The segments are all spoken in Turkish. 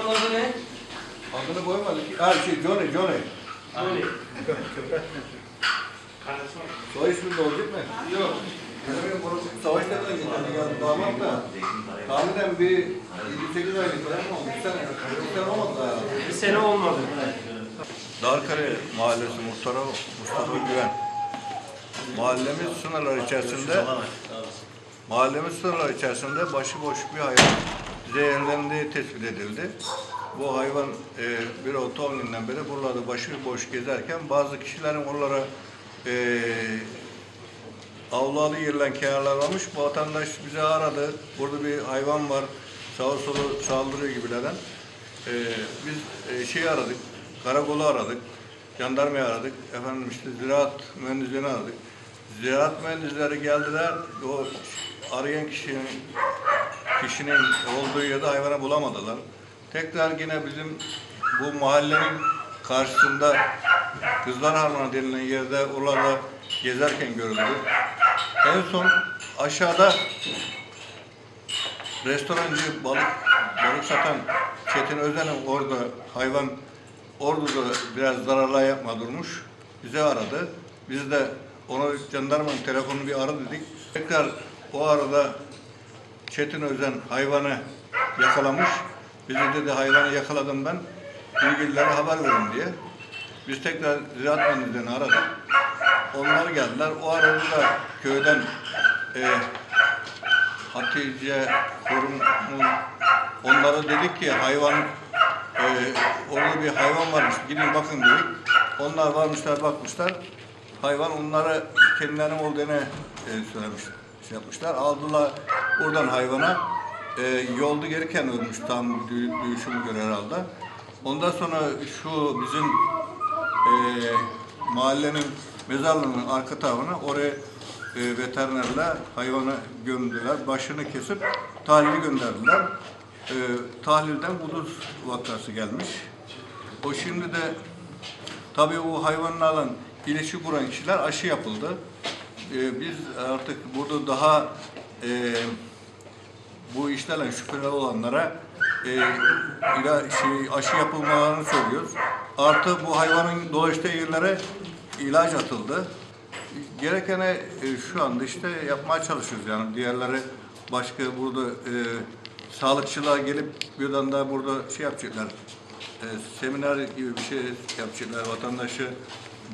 Hayvanın adı ne? Adını koymadık. Ha şey Johnny, Johnny. Johnny. Soy ismi de olacak mı? Yok. Benim bunu savaşta da geldi damat da. Tahminen bir 28 aylık falan mı oldu? Bir sene, bir sene olmadı daha. Bir sene olmadı. Darkare Mahallesi Muhtarı Mustafa Güven. Mahallemiz sınırlar içerisinde mahallemiz sınırlar içerisinde başıboş bir hayvan zehirlendiği tespit edildi. Bu hayvan e, bir otom günden beri buralarda başıboş gezerken bazı kişilerin onlara e, avlalı yerilen kenarlar varmış. Bu vatandaş bize aradı. Burada bir hayvan var. Sağa sola saldırıyor gibilerden. Ee, biz e, şeyi aradık. Karakolu aradık. Jandarmayı aradık. Efendim işte ziraat mühendislerini aradık. Ziraat mühendisleri geldiler. O arayan kişinin kişinin olduğu yerde hayvanı bulamadılar. Tekrar yine bizim bu mahallenin karşısında Kızlar Harmanı denilen yerde oralarda gezerken görüldü. En son aşağıda restorancı balık balık satan Çetin Özen'in orada hayvan orada da biraz zararla yapma durmuş. Bize aradı. Biz de ona jandarmanın telefonunu bir ara dedik. Tekrar o arada Çetin Özen hayvanı yakalamış. Bize dedi hayvanı yakaladım ben. İlgililere haber verin diye. Biz tekrar ziraat mühendislerini aradık. Onlar geldiler. O arada da köyden e, Hatice Korun'un onlara dedik ki hayvan e, orada bir hayvan varmış gidin bakın dedik. Onlar varmışlar bakmışlar. Hayvan onlara kendilerinin olduğunu e, söylemiş, şey yapmışlar. Aldılar oradan hayvana. E, yolda gelirken ölmüş tam duyuşumu göre herhalde. Ondan sonra şu bizim e, mahallenin mezarlığının arka tarafına oraya e, veterinerler hayvanı gömdüler. Başını kesip tahlili gönderdiler. E, tahlilden kuduz vakası gelmiş. O şimdi de tabii o hayvanlarla ilişki kuran kişiler aşı yapıldı. E, biz artık burada daha e, bu işlerle şüpheli olanlara e, ila, şey, aşı yapılmalarını söylüyoruz. Artı bu hayvanın dolaştığı yerlere ilaç atıldı. Gerekene e, şu anda işte yapmaya çalışıyoruz yani diğerleri başka burada e, sağlıkçılar gelip birden daha burada şey yapacaklar. E, seminer gibi bir şey yapacaklar vatandaşı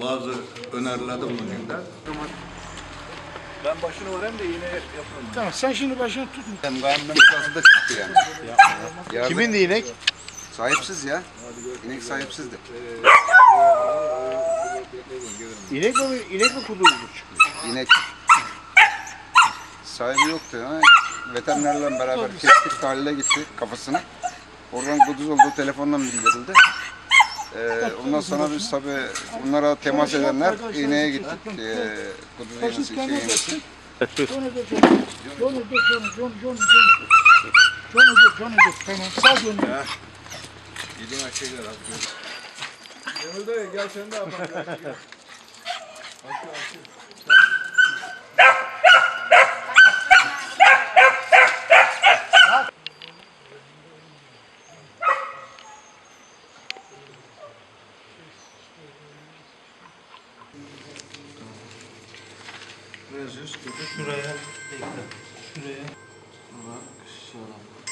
bazı önerilerde bulunacaklar. Ben başını varayım da yine yaparım. Tamam sen şimdi başını tut. Hem gayemden da çıktı yani. Yardım- Kimindi inek? Sahipsiz ya. İnek sahipsizdi. İnek mi, inek mi kudurdu çıkıyor? İnek sahibi yoktu yani. Veterinerle beraber kestik, tahlile gitti kafasını. Oradan kuduz olduğu telefondan bildirildi. Ee, ondan sonra biz tabii bunlara temas edenler iğneye gittik. Ee, kuduz iğnesi, şey iğnesi. Dur Johnny. Johnny Johnny Johnny. Johnny dur Johnny dur. Tamam sağ Johnny. Yediğin şeyler atıyor. Emir dayı gel sen de yapalım. Şuraya. Bekle. Şuraya. Bak şöyle.